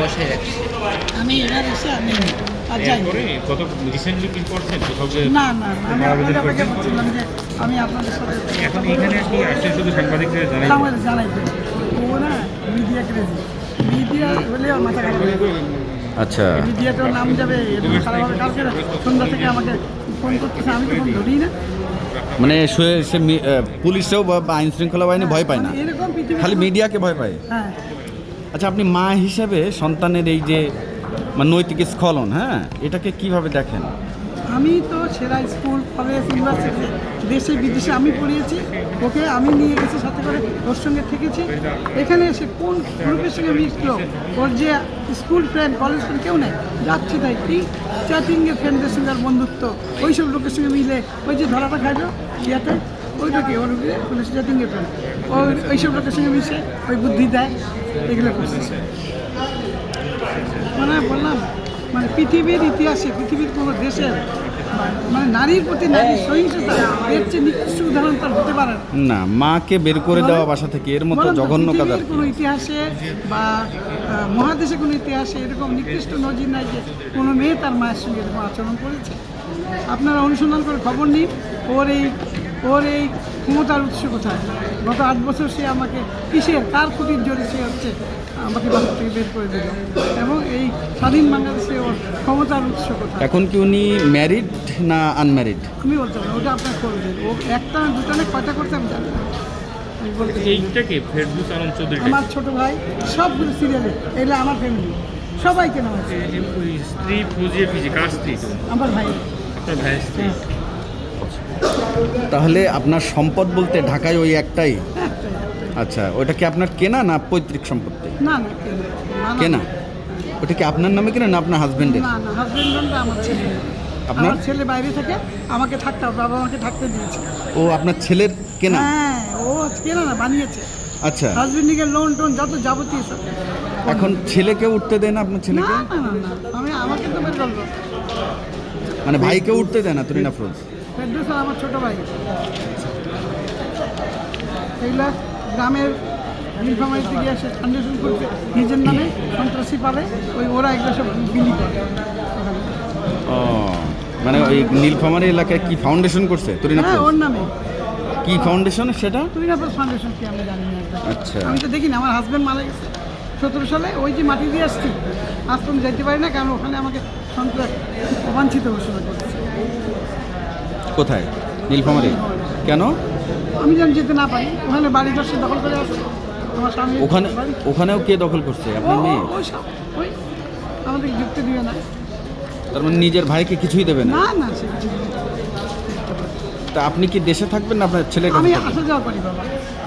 বসায় রাখছে। আমি এবার এসে আমি আর যাই। কত রিসেন্টলি কি করছেন? কোথাও না না না, আমি আপনাদের অপেক্ষা করছিলাম যে আমি আপনাদের সাথে এখন এখানে কি আসছে শুধু সাংবাদিকদের জানাই? আমাদের জানাইতে ও না মিডিয়া ক্রেজি মিডিয়া হলে ওর মাথা খারাপ হয়ে আচ্ছা। মিডিয়াটার নাম যাবে এরকম খারাপ হবে কালকে সন্ধ্যা থেকে আমাকে ফোন করতেছে আমি তো ফোন ধরি না। মানে পুলিশেও বা বা আইন শৃঙ্খলা বাহিনী ভয় পায় না। খালি মিডিয়াকে ভয় পায়। হ্যাঁ। আচ্ছা আপনি মা হিসাবে সন্তানের এই যে নৈতিক স্খলন হ্যাঁ এটাকে কীভাবে দেখেন? আমি তো সেরা স্কুল, কলেজ, ইউনিভার্সিটি, দেশে, বিদেশে আমি পড়িয়েছি। ওকে আমি নিয়ে গেছি, সাথে করে ওর সঙ্গে থেকেছি। এখানে এসে কোন গ্রুপের সঙ্গে মিশলো? ওর যে স্কুল ফ্রেন্ড কলেজ ফ্রেন্ড কেউ নেই, যাচ্ছি তাই কি? চ্যাটিংয়ে ফ্রেন্ডদের সঙ্গে আর বন্ধুত্ব ওই সব লোকের সঙ্গে মিলে ওই যে ধরাটা খাইলো, ইয়াতে। ওইটাকে ওর পুলিশ ওই লোকের সঙ্গে মিশে ওই বুদ্ধি দেয় এগুলো মানে বললাম মানে পৃথিবীর ইতিহাসে পৃথিবীর কোনো দেশের মানে নারীর প্রতি নারীর সহিংসতা এর চেয়ে নিকৃষ্ট উদাহরণ তার হতে পারে না। না মাকে বের করে দেওয়া বাসা থেকে এর মতো জঘন্য কাজ আর কোনো ইতিহাসে বা মহাদেশে কোনো ইতিহাসে এরকম নিকৃষ্ট নজির নাই যে কোনো মেয়ে তার মায়ের সঙ্গে এরকম আচরণ করেছে। আপনারা অনুসন্ধান করে খবর নিন। ওর এই ওর এই ক্ষমতার উৎস কোথায়? গত আট বছর সে আমাকে কিসের কার ক্ষতির জোরে সে হচ্ছে আমাকে বাসা থেকে বের করে দিল। এবং এই স্বাধীন বাংলাদেশে ওর ক্ষমতার উৎস কোথায়? এখন কি উনি ম্যারিড না আনম্যারিড আমি বলতে পারি ওটা আপনার করবেন ও একটা না দুটা না কয়টা করতে আমি জানি না। আমি বলতে পারি না। এইটাকে ফেরদুস আলম চৌধুরী আমার ছোট ভাই সবগুলো সিরিয়ালে এগুলো আমার ফ্যামিলি সবাইকে হয়েছে স্ত্রী কার স্ত্রী? আমার ভাই। আপনার ভাইয়ের স্ত্রী? তাহলে আপনার সম্পদ বলতে ঢাকায় ওই একটাই। আচ্ছা ওটা কি আপনার কেনা না পৈতৃক সম্পত্তি? না না কেনা। ওটা কি আপনার নামে কেনা না আপনার হাজবেন্ডের না না হাজবেন্ডটা আমার ছেলে। আপনার? ছেলে বাইরে থেকে আমাকে থাকতে বাবা আমাকে থাকতে দিয়েছে। ও আপনার ছেলের কেনা? হ্যাঁ ও কেনা না বানিয়েছে। আচ্ছা। হাজবেন্ডিকে লোন টোন যত যাবতীয় সব। এখন ছেলেকে উঠতে দেয় না আপনার ছেলেকে? না না না আমি আমাকে তো বের মানে ভাইকে উঠতে দেয় না তুরিনা ফ্রোজ ফেরদৌস আর আমার ছোট ভাই। এইগুলা গ্রামের নীলফামারিতে গিয়ে সে ফাউন্ডেশন করছে। নিজের নামে সন্ত্রাসী পাবে ওই ওরা এগুলো সব বিলি করে। ও মানে ওই নীলফামারী এলাকায় কি ফাউন্ডেশন করছে? তুরিনা হ্যাঁ ওর নামে। কি ফাউন্ডেশন সেটা? তুইনাপুর ফাউন্ডেশন কি আমি জানি না আচ্ছা। আমি তো দেখি না আমার হাজব্যান্ড মারা গেছে। সতেরো সালে ওই যে মাটি দিয়ে আসছি আজ পর্যন্ত যেতে পারি না কারণ ওখানে আমাকে সন্ত্রাস অবাঞ্ছিত ঘোষণা করেছে। কোথায়? নীলফামারী। কেন? আমি যেন যেতে না পারি। ওখানে বাড়ি দর্শে দখল করে আমার স্বামী ওখানে ওখানেও কে দখল করছে? আপনার মেয়ে? ওই আমাদের যুক্তি দিবে না। তার মানে নিজের ভাইকে কিছুই দেবে না? না না সে কিছু তা আপনি কি দেশে থাকবেন না আপনার ছেলের কাছে আমি আসা যাওয়া করি বাবা।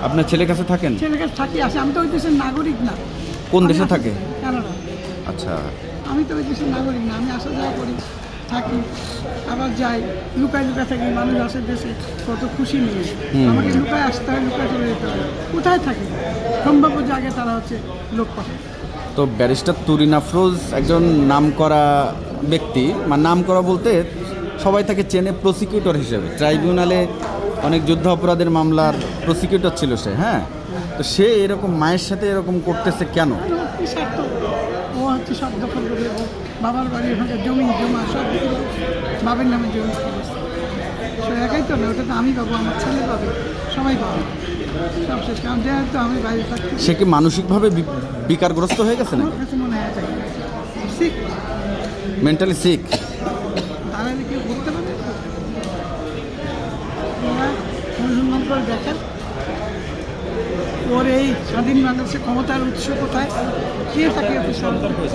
আপনার ছেলের কাছে থাকেন? ছেলের কাছে থাকি আসে। আমি তো ওই দেশের নাগরিক না। কোন দেশে থাকে? কানাডা। আচ্ছা। আমি তো ওই দেশের নাগরিক না আমি আসা যাওয়া করি। থাকি আবার যাই লুকায় লুকায় থাকি মানুষ আসে দেশে কত খুশি নিয়ে আমাকে লুকায় আসতে হয় লুকায় চলে যেতে হয়। কোথায় থাকে? সম্ভাব্য জায়গায় তারা হচ্ছে লোক পাঠায়। তো ব্যারিস্টার তুরিন আফরোজ একজন নাম করা ব্যক্তি। মানে নামকরা বলতে সবাই তাকে চেনে প্রসিকিউটর হিসেবে। ট্রাইব্যুনালে অনেক যুদ্ধ অপরাধের মামলার প্রসিকিউটর ছিল সে হ্যাঁ? তো সে এরকম মায়ের সাথে এরকম করতেছে কেন? ও হচ্ছে সব দখল করে বাবার বাড়ির ওখানে জমি জমা সব কিছু বাবার নামে জমি সে একাই তো না ওটা তো আমি পাবো আমার ছেলে পাবে সবাই পাবে সব শেষ। কারণ যেহেতু আমি বাইরে থাকছি সে কি মানসিকভাবে বিকারগ্রস্ত হয়ে গেছে না কাছে মনে হয় তাই শিখ মেন্টালি সিক দাঁড়ালে কেউ ঘুরতে পারে অনুসন্ধান করে দেখেন। ওর এই স্বাধীন বাংলাদেশের ক্ষমতার উৎস কোথায়? কে তাকে অফিসার দুটো।